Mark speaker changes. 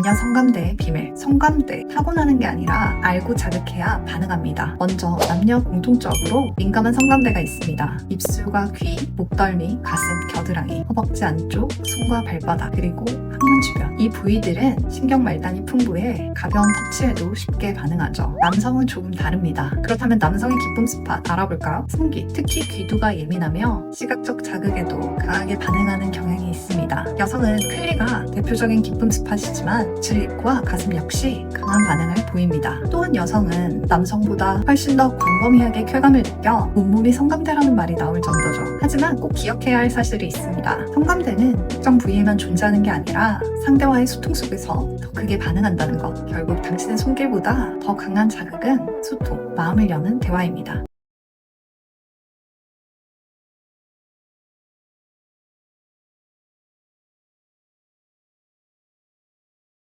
Speaker 1: 남녀 성감대의 비밀. 성감대 타고나는 게 아니라 알고 자극해야 반응합니다. 먼저 남녀 공통적으로 민감한 성감대가 있습니다. 입술과 귀, 목덜미, 가슴, 겨드랑이, 허벅지 안쪽, 손과 발바닥, 그리고 항문 주변. 이 부위들은 신경 말단이 풍부해 가벼운 터치에도 쉽게 반응하죠. 남성은 조금 다릅니다. 그렇다면 남성의 기쁨 스팟 알아볼까요? 승기, 특히 귀두가 예민하며 시각적 자극에도 강하게 반응하는 경향이 있습니다. 여성은 클리가 대표적인 기쁨 스팟이지만 질립과 가슴 역시 강한 반응을 보입니다. 또한 여성은 남성보다 훨씬 더 광범위하게 쾌감을 느껴 온몸이 성감대라는 말이 나올 정도죠. 하지만 꼭 기억해야 할 사실이 있습니다. 성감대는 특정 부위에만 존재하는 게 아니라 상대와의 소통 속에서 더 크게 반응한다는 것. 결국 당신의 손길보다 더 강한 자극은 소통, 마음을 여는 대화입니다.